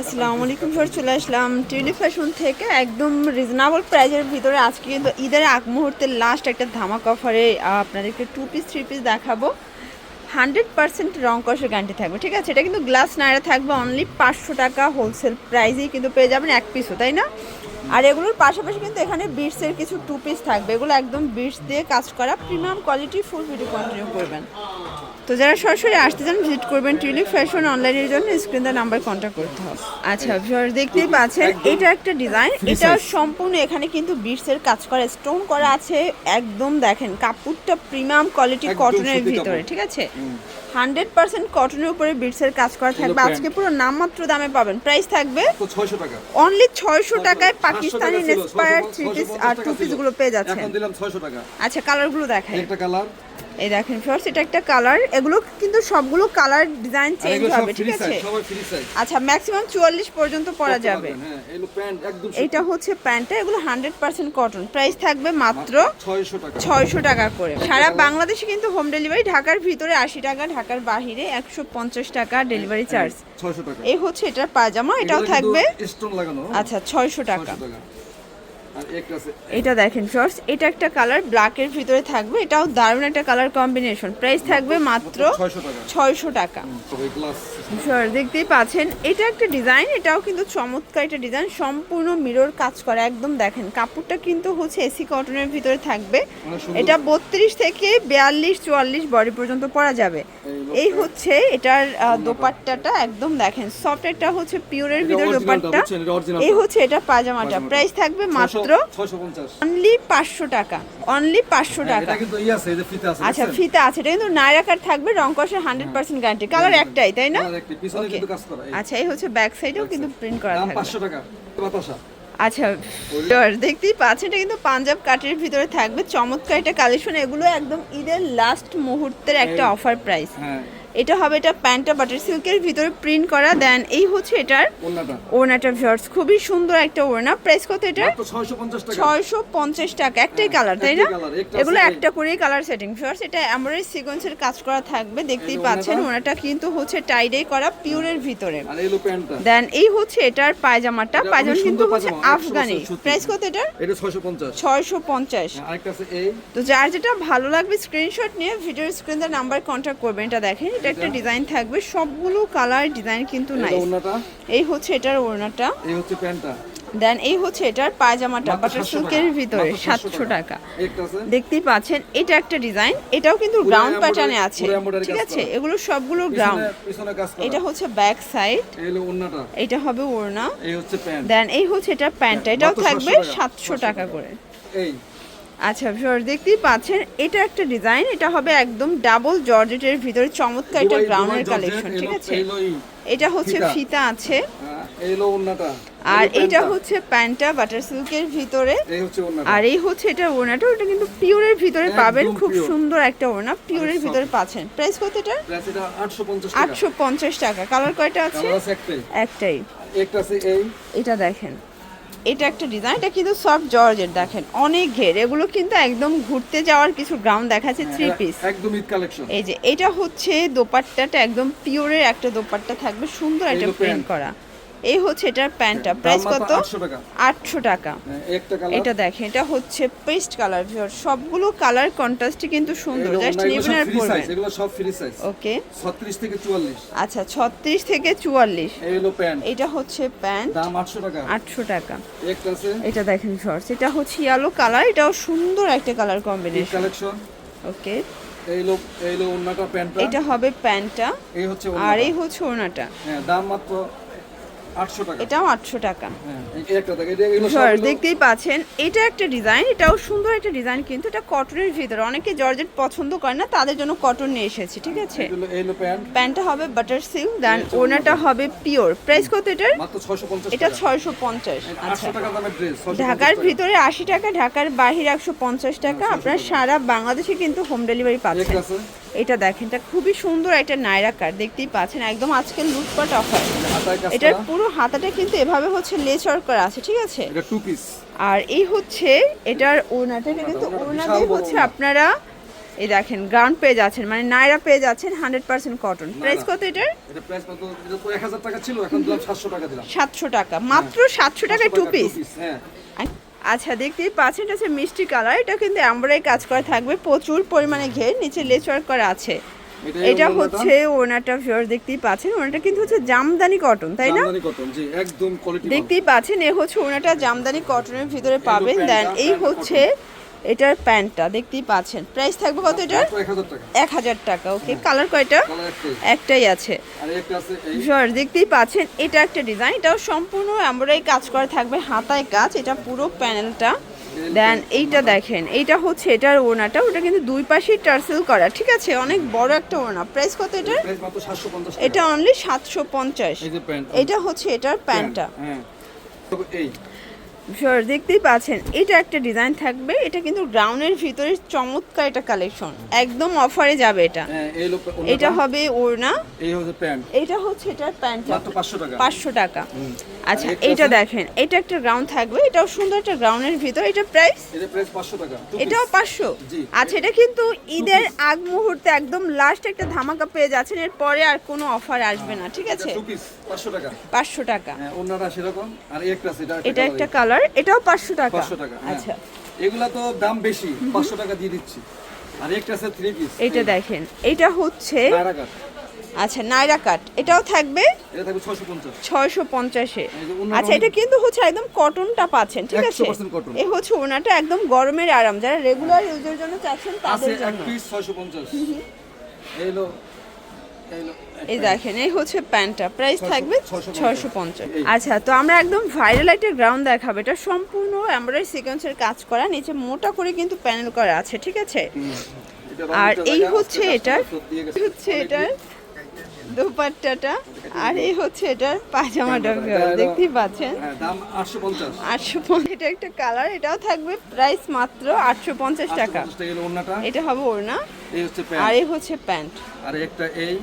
আসসালামু আলাইকুম স্যার, চলে আসলাম টিউলিপ ফ্যাশন থেকে। একদম রিজনেবল প্রাইজের ভিতরে আজকে কিন্তু ঈদের আগ মুহূর্তের লাস্ট একটা ধামাক অফারে আপনাদেরকে টু পিস থ্রি পিস দেখাবো। হান্ড্রেড পার্সেন্ট রং কষের গ্যারান্টি থাকবে, ঠিক আছে? এটা কিন্তু গ্লাস নাইরা থাকবে অনলি পাঁচশো টাকা হোলসেল প্রাইসেই কিন্তু পেয়ে যাবেন এক পিসও তাই না? আর এগুলোর পাশাপাশি কিন্তু এখানে বিটসের কিছু টু পিস থাকবে। এগুলো একদম বিটস দিয়ে কাজ করা premium quality full video continue করবেন। তো যারা সরাসরি আসতে চান ভিজিট করবেন টিউলিপ ফ্যাশন অনলাইনের জন্য স্ক্রিন দা নাম্বার কন্ট্যাক্ট করতে হবে। আচ্ছা ভিউয়ার্স দেখতেই পাচ্ছেন এটা একটা ডিজাইন এটা সম্পূর্ণ এখানে কিন্তু বিটসের কাজ করা স্টোন করা আছে একদম দেখেন কাপড়টা প্রিমিয়াম কোয়ালিটি কটনের ভিতরে ঠিক আছে? হান্ড্রেড পার্সেন্ট কটনের উপরে বিটসের কাজ করা থাকবে। আজকে পুরো নামমাত্র দামে পাবেন। প্রাইস থাকবে অনলি ছয়শো টাকায় পাকিস্তানি ইন্সপায়ার থ্রি পিস আর টু ছিল। পিসগুলো পেয়ে যাচ্ছেন। আচ্ছা কালারগুলো দেখাই। একটা কালার এই দেখেন ফার্স্ট এটা একটা কালার এগুলো কিন্তু সবগুলো কালার ডিজাইন চেঞ্জ হবে ঠিক আছে? আচ্ছা ম্যাক্সিমাম চুয়াল্লিশ পর্যন্ত পরা যাবে। হ্যাঁ প্যান্ট এটা হচ্ছে প্যান্টটা এগুলো হান্ড্রেড পার্সেন্ট কটন প্রাইস থাকবে মাত্র ছয়শো টাকা। ছয়শো টাকা করে। সারা বাংলাদেশে কিন্তু হোম ডেলিভারি ঢাকার ভিতরে আশি টাকা ঢাকার বাহিরে একশো পঞ্চাশ টাকা ডেলিভারি চার্জ ছয়শো টাকা। এই হচ্ছে এটার পাজামা এটাও থাকবে স্টোন লাগানো। আচ্ছা ছয়শো টাকা। 600 টাকা। এটা দেখেন শর্টস এটা একটা কালার ব্ল্যাকের ভিতরে থাকবে। এটাও দারুণ একটা কালার কম্বিনেশন প্রাইস থাকবে মাত্র ছয়শো টাকা। তবে দেখতেই পাচ্ছেন এটা একটা ডিজাইন এটাও কিন্তু চমৎকার একটা ডিজাইন সম্পূর্ণ মিরর কাজ করা। একদম দেখেন কাপড়টা কিন্তু হচ্ছে এসি কটনের ভিতরে থাকবে। এটা বত্রিশ থেকে বিয়াল্লিশ চুয়াল্লিশ বডি পর্যন্ত পরা যাবে। এই হচ্ছে এটার দোপাট্টাটা একদম দেখেন। সফট একটা হচ্ছে পিওরের ভিতরে দোপাট্টা। এই হচ্ছে এটা পাজামাটা। প্রাইস থাকবে মাত্র পঞ্চাশ। অনলি পাঁচশো টাকা অনলি পাঁচশো টাকা। এটা কিন্তু ই আছে এই যে ফিতে আছে আচ্ছা? ফিতা আছে এটা কিন্তু নাইরাকার থাকবে রং কষের হান্ড্রেড পার্সেন্ট গ্যারান্টি কালার একটাই তাই না। আচ্ছা এই হচ্ছে ব্যাক সাইডেও কিন্তু প্রিন্ট করা থাকবে পাঁচশো টাকা আচ্ছা দেখতেই পাচ্ছেন এটা কিন্তু পাঞ্জাব কাটের ভিতরে থাকবে। চমৎকার একটা কালেকশন এগুলো একদম ঈদের লাস্ট মুহূর্তের একটা অফার প্রাইস হ্যাঁ। এটা হবে এটা প্যান্টটা বাটার সিল্কের ভিতরে প্রিন্ট করা দেন এই হচ্ছে এটার ওড়নাটা। ভিউয়ার্স খুবই সুন্দর একটা ওড়না। প্রাইস কত এটা ছয়শো পঞ্চাশ টাকা। একটাই হ্যাঁ, কালার তাই না? এগুলো একটা করেই কালার সেটিং ফার্স্ট এটা এমব্রয়ডারি সিকোয়েন্সের কাজ করা থাকবে দেখতেই পাচ্ছেন ওড়নাটা। কিন্তু হচ্ছে টাইডে করা পিওরের ভিতরে। এলো প্যান্টটা। দেন এই হচ্ছে এটার পায়জামাটা পায়জামা কিন্তু হচ্ছে আফগানি। প্রাইস কত এটার? এটা ছয়শো পঞ্চাশ। এই তো যার যেটা ভালো লাগবে স্ক্রিনশট নিয়ে ভিডিওর স্ক্রিনে নাম্বার কন্ট্যাক্ট করবেন এটা দেখেন এটা একটা ডিজাইন থাকবে সবগুলো কালার ডিজাইন কিন্তু নাই এই হচ্ছে এটার ওড়নাটা। এই হচ্ছে প্যান্টটা? দেন এই হচ্ছে এটার পায়জামাটা বাটার সিল্কের ভিতরে সাতশো টাকা। দেখতেই পাচ্ছেন এটা একটা ডিজাইন এটাও কিন্তু গ্রাউন্ড প্যাটার্নে আছে। ঠিক আছে এগুলো সবগুলো গ্রাউন্ড এটা হচ্ছে ব্যাক সাইড এটা হবে ওড়না। দেন এই হচ্ছে এটা প্যান্টটা এটাও থাকবে সাতশো টাকা করে। এই। আচ্ছা ভিউয়ার দেখতেই পাচ্ছেন এটা একটা ডিজাইন এটা হবে একদম ডাবল জর্জেটের ভিতরে চমৎকার একটা গ্রাউন্ডের কালেকশন ঠিক আছে? এটা হচ্ছে ফিতা। আছে। ওন্নাটা আর এটা হচ্ছে প্যান্টটা বাটার সিল্কের ভিতরে। এই হচ্ছে ওন্নাটা আর এই হচ্ছে এটা ওড়নাটা ওটা কিন্তু পিওরের ভিতরে পাবেন খুব সুন্দর একটা ওড়না পিওরের soft। ভিতরে পাচ্ছেন। প্রাইস কত এটা প্রাইস এটা 850 টাকা। আটশো পঞ্চাশ টাকা। কালার কয়টা আছে? একটাই। একটা আছে এই। এটা দেখেন। এটা একটা ডিজাইন এটা কিন্তু সফট জর্জের দেখেন। অনেক ঘের। এগুলো কিন্তু একদম ঘুরতে যাওয়ার কিছু গ্রাউন্ড দেখাচ্ছে থ্রি পিস একদম ঈদ কালেকশন এই যে এটা হচ্ছে দোপাট্টাটা একদম পিওরের একটা দোপাট্টা থাকবে। সুন্দর একটা প্রিন্ট করা। এই হচ্ছে এটার প্যান্টটা। প্রাইস কত? 800 টাকা। আটশো টাকা। হ্যাঁ, একটা কালার এটা দেখেন এটা হচ্ছে পেস্ট কালার ভিউয়ার সবগুলো কালার কন্ট্রাস্টই কিন্তু সুন্দর জাস্ট নেবেন আর পরবেন। এগুলো সব ফ্রি সাইজ ওকে 36 থেকে 44 আচ্ছা ছত্রিশ থেকে চুয়াল্লিশ। এই হলো প্যান্ট এটা হচ্ছে প্যান্ট দাম 800 টাকা। আটশো টাকা। একটা আছে? এটা দেখেন শর্টস এটা হচ্ছে ইয়েলো কালার এটাও সুন্দর একটা কালার কম্বিনেশন কালেকশন ওকে এটা হবে প্যান্টটা। এই হচ্ছে আর এই হচ্ছে ওনাটা হ্যাঁ দাম মাত্র 800 এটাও আটশো টাকা। হ্যাঁ দেখতেই পাচ্ছেন এটা একটা ডিজাইন এটাও সুন্দর একটা ডিজাইন কিন্তু এটা কটনের ভিতরে। অনেকে জর্জেট পছন্দ করে না তাদের জন্য কটন নিয়ে এসেছি ঠিক আছে? প্যান্টটা হবে বাটার সিল্ক দেন ওনাটা হবে পিওর প্রাইস কত এটার? এটা ছয়শো পঞ্চাশ। আচ্ছা। 800 টাকা দামের ড্রেস ঢাকার ভিতরে আশি টাকা ঢাকার বাহিরে একশো পঞ্চাশ টাকা। আপনার সারা বাংলাদেশে কিন্তু হোম ডেলিভারি পাচ্ছেন। এটা দেখেন এটা খুবই সুন্দর একটা নাইরা কার দেখতেই পাচ্ছেন একদম আজকের লুটপাট অফার এটার পুরো হাতাটা কিন্তু এভাবে হচ্ছে লেচার করা আছে ঠিক আছে? এটা টু পিস আর এই হচ্ছে এটার ওড়নাটা এটা কিন্তু বিশাল দিয়ে হচ্ছে আপনারা এই দেখেন গ্রাউন্ড পেয়ে যাচ্ছেন মানে নাইরা পেয়ে যাচ্ছেন হান্ড্রেড পার্সেন্ট কটন প্রাইস কত এটার? এটা প্রাইস কত? এটা তো 1000 টাকা ছিল এখন 700 টাকা দিলাম। সাতশো টাকা মাত্র সাতশো টাকায় টু 700 টাকা, পিস হ্যাঁ। আচ্ছা দেখতেই পাচ্ছেন এটা হচ্ছে মিষ্টি কালার। এটা কিন্তু আমরাই কাজ করা থাকবে। প্রচুর পরিমাণে ঘের নিচে লেচওয়ার্ক করা আছে। এটা হচ্ছে ওনাটা ফিওর দেখতেই পাচ্ছেন। ওনাটা কিন্তু হচ্ছে জামদানি কটন তাই না? জামদানি কটন জি একদম কোয়ালিটি দেখতেই পাচ্ছেন এ হচ্ছে ওনাটা জামদানি কটনের ভিতরে পাবেন। দেন এই হচ্ছে এটার প্যান্টটা দেখতেই পাচ্ছেন। প্রাইস থাকবে কত এটার? 1000 টাকা। এক হাজার টাকা ওকে কালার কয়টা? একটাই। আছে। আর একটা আছে এই ভিউয়ার দেখতেই পাচ্ছেন এটা একটা ডিজাইন এটাও সম্পূর্ণ এমব্রয়ডারি কাজ করা থাকবে হাতায় কাজ এটা পুরো প্যানেলটা। দেন এইটা দেখেন এইটা হচ্ছে এটার ওনাটা ওটা কিন্তু দুই পাশেই টার্সেল করা ঠিক আছে? অনেক বড় একটা ওনা প্রাইস কত এটার? প্রাইস মাত্র 750 এটা অনলি সাতশো পঞ্চাশ। এটা হচ্ছে এটার প্যান্টটা। দেখতেই পাচ্ছেন এটা একটা ডিজাইন থাকবে এটা কিন্তু গ্রাউন্ডের ভিতরে চমৎকার এটা কালেকশন একদম অফারে যাবে এটা। হ্যাঁ এটা হবে ওড়না এটা হচ্ছে এটার প্যান্ট মাত্র 500 টাকা। পাঁচশো টাকা। আচ্ছা আছে? দেখেন এটা একটা গ্রাউন্ড থাকবে এটাও সুন্দর একটা গ্রাউন্ডের ভিতর এটা প্রাইস এটা প্রাইস 500 টাকা এটাও পাঁচশো। আচ্ছা এটা কিন্তু ঈদের আগ মুহূর্তে একদম লাস্ট একটা ধামাকা পেয়ে যাচ্ছেন এর পরে আর কোনো অফার আসবে না ঠিক আছে? এটা 500 টাকা। পাঁচশো টাকা। হ্যাঁ এটা এটা একটা কালার এটাও পাঁচশো টাকা। 500 টাকা হ্যাঁ। আচ্ছা। এগুলা তো দাম বেশি 500 টাকা দিয়ে দিচ্ছি। আর একটা আছে থ্রি পিস এইটা দেখেন এটা হচ্ছে আচ্ছা নাইরা কাট এটাও থাকবে এটা থাকবে 650 ছয়শো পঞ্চাশে। আচ্ছা এটা কিন্তু হচ্ছে একদম কটনটা পাচ্ছেন ঠিক আছে? 100% cotton। এ হচ্ছে ওনাটা একদম গরমের আরাম। যারা রেগুলার ইউজের জন্য চাচ্ছেন তাদের জন্য। পিস 650 এই লো। এই দেখেন এই হচ্ছে প্যান্টটা। প্রাইস থাকবে ছয়শো ছয়শো পঞ্চাশ। আচ্ছা তো আমরা একদম ভাইরাল একটা গ্রাউন্ড দেখাবো। এটা সম্পূর্ণ এমব্রয়ডারি সিকোয়েন্সের কাজ করা নিচে মোটা করে কিন্তু প্যানেল করা আছে ঠিক আছে? আর এই হচ্ছে। এই হচ্ছে এটার দোপাট্টাটা আর এই হচ্ছে এটার পাজামাটা এটা- দেখতেই পাচ্ছেন? হ্যাঁ দাম 850 আটশো এটা একটা কালার এটাও থাকবে প্রাইস মাত্র আটশো পঞ্চাশ টাকা। 850 টাকা এলো ওন্নাটা এটা হবে ওড়না। এই হচ্ছে আর এই হচ্ছে প্যান্ট। আর একটা এই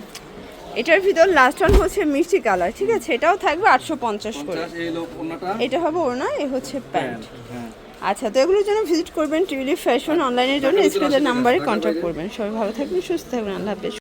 এটার ভিতর লাস্ট ওয়ান হচ্ছে মিষ্টি কালার ঠিক আছে? এটাও থাকবে আটশো পঞ্চাশ করে। 50 এই লো ওন্নাটা এটা হবে ওড়না এ হচ্ছে প্যান্ট প্যান্ট। হ্যাঁ। আচ্ছা তো এগুলোর জন্য ভিজিট করবেন টিউলিপ ফ্যাশন অনলাইনের জন্য। স্কুলের স্ক্রিনের নাম্বারে কন্ট্যাক্ট করবেন। সবাই ভালো থাকবেন সুস্থ থাকবেন আল্লাহ হাফেজ।